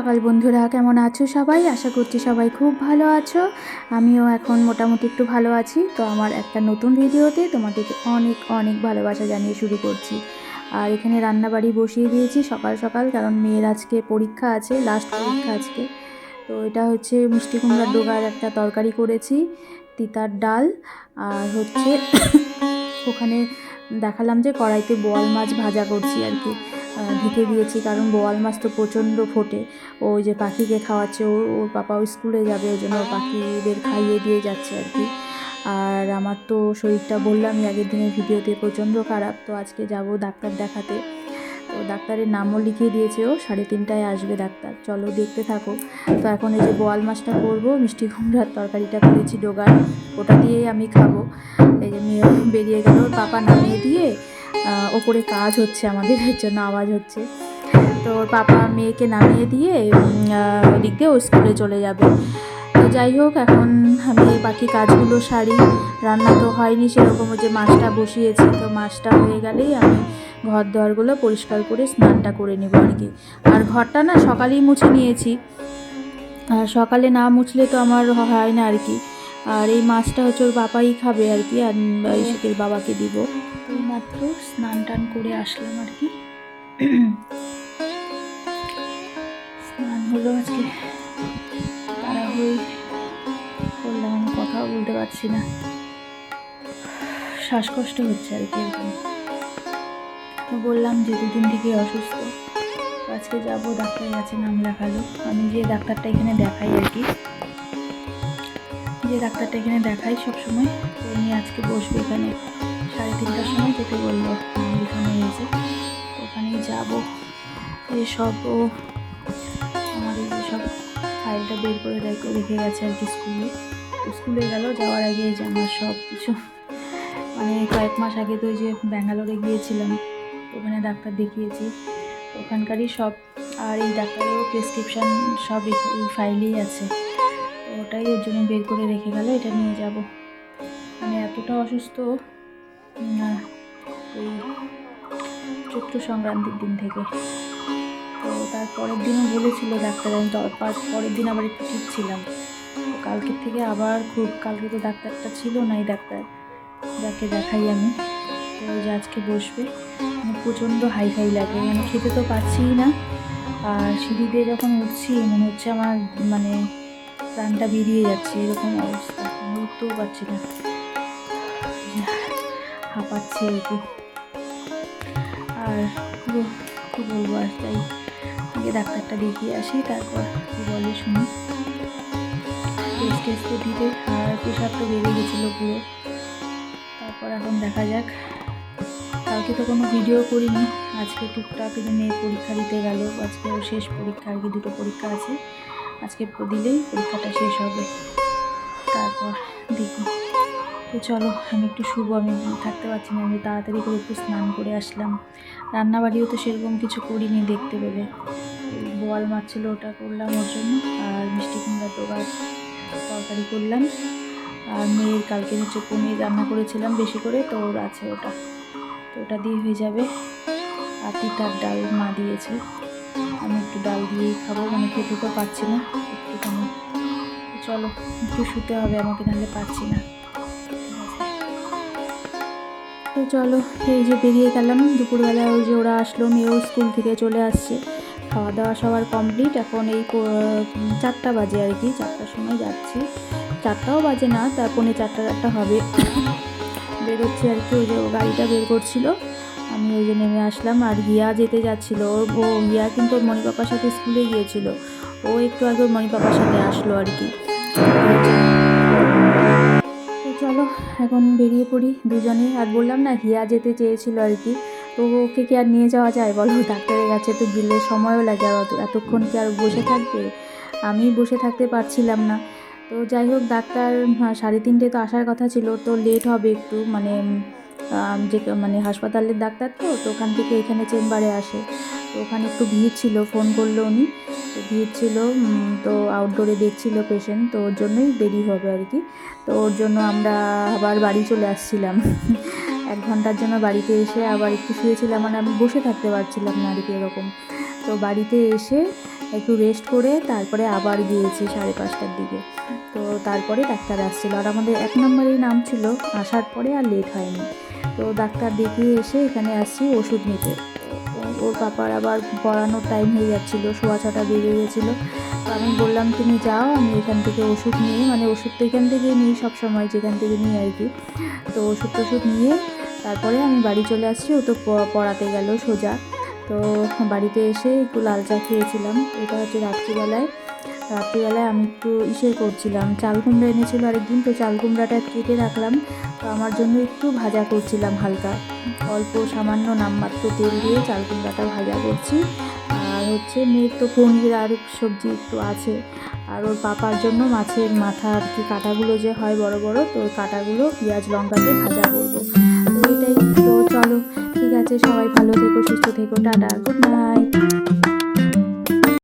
সকাল বন্ধুরা, কেমন আছো সবাই? আশা করছি সবাই খুব ভালো আছো। আমিও এখন মোটামুটি একটু ভালো আছি। তো আমার একটা নতুন ভিডিওতে তোমাদেরকে অনেক অনেক ভালোবাসা জানিয়ে শুরু করছি। আর এখানে রান্নাবাড়ি বসিয়ে দিয়েছি সকাল সকাল, কারণ মেয়ের আজকে পরীক্ষা আছে লাস্ট পরীক্ষা আজকে। তো এটা হচ্ছে মিষ্টি কুমড়ার ডোগার একটা তরকারি করেছি, তিতার ডাল। আর হচ্ছে ওখানে দেখালাম যে কড়াইতে বোয়াল মাছ ভাজা করছি আর কি। ঢেকে দিয়েছি কারণ বোয়াল মাছ তো প্রচণ্ড ফোটে। ওই যে পাখিকে খাওয়াচ্ছে, ও, ওর পাপাও স্কুলে যাবে, ওই জন্য পাখিদের খাইয়ে দিয়ে যাচ্ছে আর কি। আর আমার তো শরীরটা বললামই আগের দিনের ভিডিওতে প্রচণ্ড খারাপ, তো আজকে যাব ডাক্তার দেখাতে। তো ডাক্তারের নামও লিখিয়ে দিয়েছে ও, সাড়ে তিনটায় আসবে ডাক্তার। চলো দেখতে থাকো। তো এখন এই যে বোয়াল মাছটা করব, মিষ্টি কুমড়ার তরকারিটা করেছি ডোগার ওটা দিয়েই আমি খাব। এই যে বেরিয়ে গেল পাপা নামিয়ে দিয়ে ওপরে কাজ হচ্ছে আমাদের, এর জন্য আওয়াজ হচ্ছে। তো ওর পাপা মেয়েকে নামিয়ে দিয়ে ওদিক দিয়ে ও স্কুলে চলে যাবে। তো যাই হোক, এখন আমি বাকি কাজগুলো সারি। রান্না তো হয়নি সেরকম যে মাছটা বসিয়েছি, তো মাছটা হয়ে গেলেই আমি ঘর দোয়ারগুলো পরিষ্কার করে স্নানটা করে নেব আর কি। আর ঘরটা না সকালেই মুছে নিয়েছি। আর সকালে না মুছলে তো আমার হয় না আর কি। আর এই মাছটা হচ্ছে ওর বাবাই খাবে আর কি, আর বাবাকে দিব। মাত্র স্নান টান করে আসলাম আর কি। স্নান হলো আজকে। তাড়াহুড়োই করলাম, আমি কথাও বলতে পারছি না। শ্বাসকষ্ট হচ্ছে আর কি তো বললাম যে দুদিন থেকে অসুস্থ। আজকে যাব ডাক্তার কাছে নাম লেখালো। আমি যে ডাক্তারটা এখানে দেখাই আর কি। যে ডাক্তারটা এখানে দেখাই সবসময় উনি আজকে বসবে এখানে। সাড়ে সময় যেতে বলল হয়েছে তো ওখানেই যাব। এই সব ও আমাদের যে সব ফাইলটা বের করে রেখে গেছে আর কি স্কুলে। স্কুলে গেল, যাওয়ার আগে যে আমার সব কিছু। মানে কয়েক মাস আগে তো ওই যে ব্যাঙ্গালোরে গিয়েছিলাম, ওখানে ডাক্তার দেখিয়েছি। ওখানকারই সব, আর এই ডাক্তারেরও প্রেসক্রিপশান সব এই ফাইলেই আছে। ওটাই ওর জন্য বের করে রেখে গেল, এটা নিয়ে যাব। মানে এতটা অসুস্থ চৈত্র সংক্রান্তির দিন থেকে। তো তার পরের দিনও বলেছিল ডাক্তার, আমি পরের দিন আবার একটু ঠিক ছিলাম। তো কালকের থেকে আবার খুব, কালকে তো ডাক্তারটা ছিল না এই ডাক্তার, যাকে দেখাই আমি। তো যে আজকে বসবে মানে প্রচণ্ড হাই হাই লাগে মানে খেতে তো পারছিই না। আর সিঁড়ি দিয়ে যখন উঠছি, মনে হচ্ছে আমার মানে প্রাণটা বেরিয়ে যাচ্ছে, এরকম অবস্থা উঠতেও পারছি না। হাঁপাচ্ছে আর কি। আর কী বলব আর তাই আগে ডাক্তারটা দেখিয়ে আসি, তারপর কী বলে শুনি। টেস্ট টেস্ট তো দিবে আর প্রেশার তো বেড়ে গেছিল পুরো। তারপর এখন দেখা যাক। কালকে তো কোনো ভিডিও করিনি, আজকে টুকটাক মেয়ে পরীক্ষা দিতে গেল, আজকে শেষ পরীক্ষা, আর কি দুটো পরীক্ষা আছে। আজকে দিলেই পরীক্ষাটা শেষ হবে। তারপর দেখি। তো চলো, আমি একটু শুভ আমি থাকতে পারছি না, আমি তাড়াতাড়ি করে একটু স্নান করে আসলাম। রান্নাবাড়িও তো সেরকম কিছু করিনি দেখতে পেলে। ওই বোয়াল মাছ ছিল ওটা করলাম ওর জন্য, আর মিষ্টি কুমড়ার ডোবার তরকারি করলাম। আর মেয়ের কালকে হচ্ছে পনির রান্না করেছিলাম বেশি করে, তো ওর আছে ওটা। তো ওটা দিয়ে হয়ে যাবে। আর তিতার ডাল মা দিয়েছে। আমি একটু ডাল দিয়েই খাব মানে খেতে তো পারছি না একটুখানি। চলো, একটু শুতে হবে, আমাকে নাহলে পারছি না। তো চলো, এই যে বেরিয়ে গেলাম। দুপুরবেলা ওই যে ওরা আসলো, মেয়েও স্কুল থেকে চলে আসছে। খাওয়া দাওয়া সবার কমপ্লিট এখন এই চারটা বাজে আর কি, চারটার সময় যাচ্ছি। চারটাও বাজে না তার পৌনে চারটা চারটা হবে। বেরোচ্ছি আর কি, ওই যে গাড়িটা বের করছিল। আমি ওই যে নেমে আসলাম আর গিয়া যেতে যাচ্ছিল। ওর ও গিয়া কিন্তু ওর মণি পাপার সাথে স্কুলে গিয়েছিল। ও একটু আগে ওর মণি পাপার সাথে আসলো আর কি। এখন বেরিয়ে পড়ি দুজনে আর বললাম না হিয়া যেতে চেয়েছিল আর কি। তো ওকে কি আর নিয়ে যাওয়া যায় বলো? ডাক্তারের কাছে তো গেলে সময়ও লাগে আর এতক্ষণ কি আর বসে থাকবে? আমি বসে থাকতে পারছিলাম না। তো যাই হোক ডাক্তার হ্যাঁ, সাড়ে তিনটে তো আসার কথা ছিল। তো লেট হবে একটু মানে যে মানে হাসপাতালের ডাক্তার তো তো ওখান থেকে এখানে চেম্বারে আসে। তো ওখানে একটু ভিড় ছিল, ফোন করল উনি। তো ভিড় ছিল তো আউটডোরে দেখছিল পেশেন্ট তো ওর জন্যই দেরি হবে আর কি। তো ওর জন্য আমরা আবার বাড়ি চলে আসছিলাম। এক ঘণ্টার জন্য বাড়িতে এসে আবার একটু শুয়েছিলাম মানে আমি বসে থাকতে পারছিলাম না আর কি এরকম। তো বাড়িতে এসে একটু রেস্ট করে তারপরে আবার গিয়েছি সাড়ে পাঁচটার দিকে। তো তারপরে ডাক্তার আসছিল। আর আমাদের এক নম্বরেই নাম ছিল, আসার পরে আর লেট হয়নি। তো ডাক্তার দেখিয়ে এসে এখানে আসছি ওষুধ নিতে। ওর পাপার আবার পড়ানোর টাইম হয়ে যাচ্ছিল, সোয়া ছটা বেজে গেছিল। তো আমি বললাম, তুমি যাও, আমি এখান থেকে ওষুধ নিয়ে মানে ওষুধ তো এখান থেকে নিই সব সময় যেখান থেকে নিই আর কি। তো ওষুধ টষুধ নিয়ে তারপরে আমি বাড়ি চলে আসছি, ও তো পড়াতে গেল সোজা। তো বাড়িতে এসে একটু লাল চা খেয়েছিলাম। এটা হচ্ছে রাত্রিবেলায়। রাত্রিবেলায় আমি একটু ইসে করছিলাম। চাল কুমড়া এনেছিল আরেকদিন, তো চাল কুমড়াটা কেটে রাখলাম। তো আমার জন্য একটু ভাজা করছিলাম হালকা। অল্প সামান্য নামমাত্র তেল দিয়ে চাল কুমড়াটা ভাজা করছি। আর হচ্ছে মেয়ের তো পনির আর সবজি একটু আছে। আর ওর পাপার জন্য মাছের মাথা আর কি কাটাগুলো যে হয় বড় বড়, তো ওই কাটাগুলো পেঁয়াজ লঙ্কা দিয়ে ভাজা করব। তো তো চলো, ঠিক আছে, সবাই ভালো থেকো, সুস্থ থেকো, টাটা, গুড নাইট।